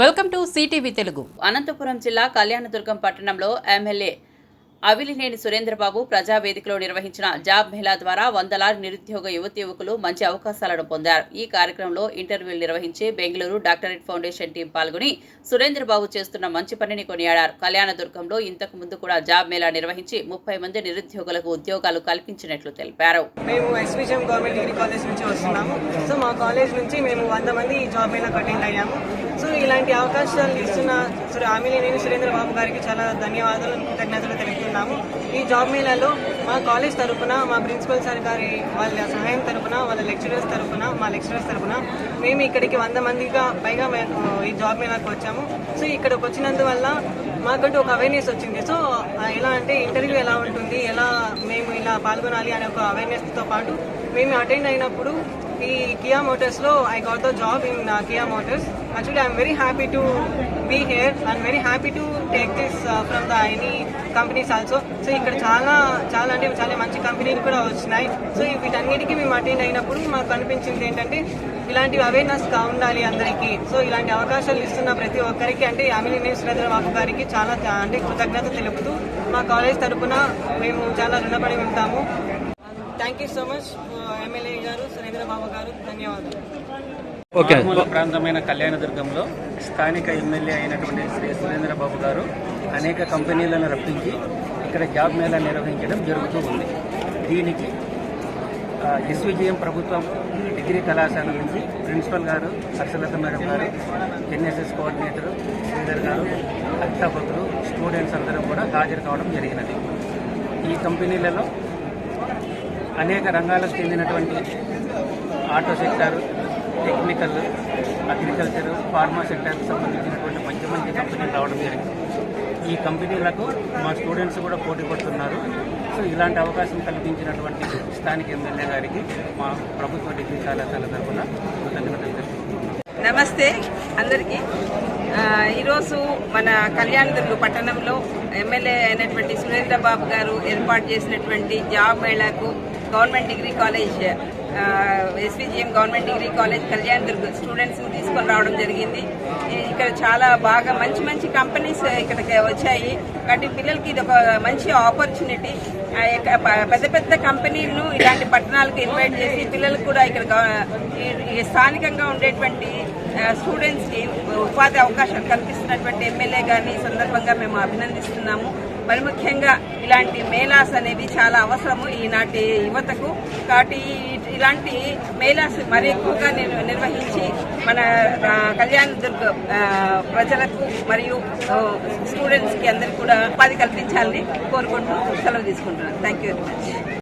Welcome to CTV Telugu. Anantapuram జిల్లా కళ్యాణదుర్గం పట్టణంలో MLA అవిలినేని Surendra Babu ప్రజావేదికలో నిర్వహించిన జాబ్ మేళా ద్వారా వందలాది నిరుద్యోగ యువతి యువకులు మంచి అవకాశాలను పొందారు. ఈ కార్యక్రమంలో ఇంటర్వ్యూలు నిర్వహించి బెంగళూరు డాక్టరేట్ ఫౌండేషన్ టీం పాల్గొని సురేంద్రబాబు చేస్తున్న మంచి పనిని కొనియాడారు. కళ్యాణదుర్గంలో ఇంతకు ముందు కూడా జాబ్ మేళా నిర్వహించి ముప్పై మంది నిరుద్యోగులకు ఉద్యోగాలు కల్పించినట్లు తెలిపారు. మేము ఎస్విజిఎం గవర్నమెంట్ డిగ్రీ కాలేజ్ నుంచి వస్తున్నాము. సో మా కాలేజ్ నుంచి మేము వంద మంది ఈ జాబ్ మేళకు అటెండ్ అయ్యాము. ఇలాంటి అవకాశాలు ఇస్తున్న సురే ఆమిలినేని సురేంద్ర బాబు గారికి చాలా ధన్యవాదాలు కృతజ్ఞతలు తెలుపుతున్నాము. ఈ జాబ్ మేళాలో మా కాలేజ్ తరపున మా ప్రిన్సిపల్ సార్ గారి వాళ్ళ సహాయం తరపున వాళ్ళ లెక్చరర్స్ తరఫున మా లెక్చరర్స్ తరపున మేము ఇక్కడికి వంద మందిగా పైగా మేము ఈ జాబ్ మేళాకు వచ్చాము. సో ఇక్కడికి వచ్చినందువల్ల మాకంటూ ఒక అవేర్నెస్ వచ్చింది. సో ఎలా అంటే ఇంటర్వ్యూ ఎలా ఉంటుంది ఎలా మేము ఇలా పాల్గొనాలి అనే ఒక అవేర్నెస్తో పాటు మేము అటెండ్ అయినప్పుడు ఈ Kia మోటార్స్లో I got the job in Kia Motors actually I'm very happy to be here I'm very happy to take this from the any companies also so ఇక్కడ చాలా చాలా అంటే చాలా మంచి కంపెనీలు కూడా వచ్చినాయి. సో వీటన్నిటికీ మేము అటెండ్ అయినప్పుడు మాకు అనిపించింది ఏంటంటే ఇలాంటి అవేర్నెస్గా ఉండాలి అందరికీ. సో ఇలాంటి అవకాశాలు ఇస్తున్న ప్రతి ఒక్కరికి అంటే అమిలి సురేంద్ర బాబు గారికి చాలా అంటే కృతజ్ఞత తెలుపుతూ మా కాలేజ్ తరపున మేము చాలా రుణపడి ఉంటాము. Thank you so much MLA గారు సురేంద్ర బాబు గారు. ధన్యవాదాలు. ఓకే. ప్రాంతమైన కళ్యాణదుర్గంలో స్థానిక ఎమ్మెల్యే అయినటువంటి శ్రీ సురేంద్రబాబు గారు అనేక కంపెనీలను రప్పించి ఇక్కడ జాబ్ మేళా నిర్వహించడం జరుగుతూ ఉంది. దీనికి ఆ, ఎస్విజయం ప్రభుత్వం డిగ్రీ కళాశాల నుంచి ప్రిన్సిపల్ గారు హర్షలత మేడం గారు ఎన్ఎస్ఎస్ కోఆర్డినేటర్ శ్రీధర్ గారు అధ్యాపకులు స్టూడెంట్స్ అందరూ కూడా హాజరు కావడం జరిగినది. ఈ కంపెనీలలో అనేక రంగాలకు చెందినటువంటి auto sector technical agriculture pharma సెక్టార్కి సంబంధించినటువంటి మంచి మంచి కంపెనీలు రావడం జరిగింది. ఈ కంపెనీలకు మా స్టూడెంట్స్ కూడా పోటీ పడుతున్నారు. సో ఇలాంటి అవకాశం కల్పించినటువంటి స్థానిక ఎమ్మెల్యే గారికి మా ప్రభుత్వ డిగ్రీ కళాశాల తరఫున కృతజ్ఞతలు నమస్తే అందరికీ. ఈరోజు మన కళ్యాణదుర్గ పట్టణంలో ఎమ్మెల్యే అయినటువంటి సురేంద్ర బాబు గారు ఏర్పాటు చేసినటువంటి job మేళాకు government degree college SVGM government degree college Kalyandurg స్టూడెంట్స్ని తీసుకొని రావడం జరిగింది. ఇక్కడ చాలా బాగా మంచి మంచి కంపెనీస్ ఇక్కడికి వచ్చాయి. కాబట్టి పిల్లలకి ఇది ఒక మంచి ఆపర్చునిటీ పెద్ద పెద్ద కంపెనీలను ఇలాంటి పట్టణాలకు ఇన్వైట్ చేసి పిల్లలకు కూడా ఇక్కడ స్థానికంగా ఉండేటువంటి స్టూడెంట్స్కి ఉపాధి అవకాశాలు కల్పిస్తున్నటువంటి ఎమ్మెల్యే గారిని ఈ సందర్భంగా మేము అభినందిస్తున్నాము. మరి ముఖ్యంగా ఇలాంటి మేళాస్ అనేవి చాలా అవసరము ఈనాటి యువతకు. కాబట్టి ఇలాంటి మేళాస్ మరి ఎక్కువగా నిర్వహించి మన కళ్యాణ దుర్గ ప్రజలకు మరియు స్టూడెంట్స్కి అందరికీ కూడా ఉపాధి కల్పించాలని కోరుకుంటూ సెలవు తీసుకుంటున్నాను. Thank you very much.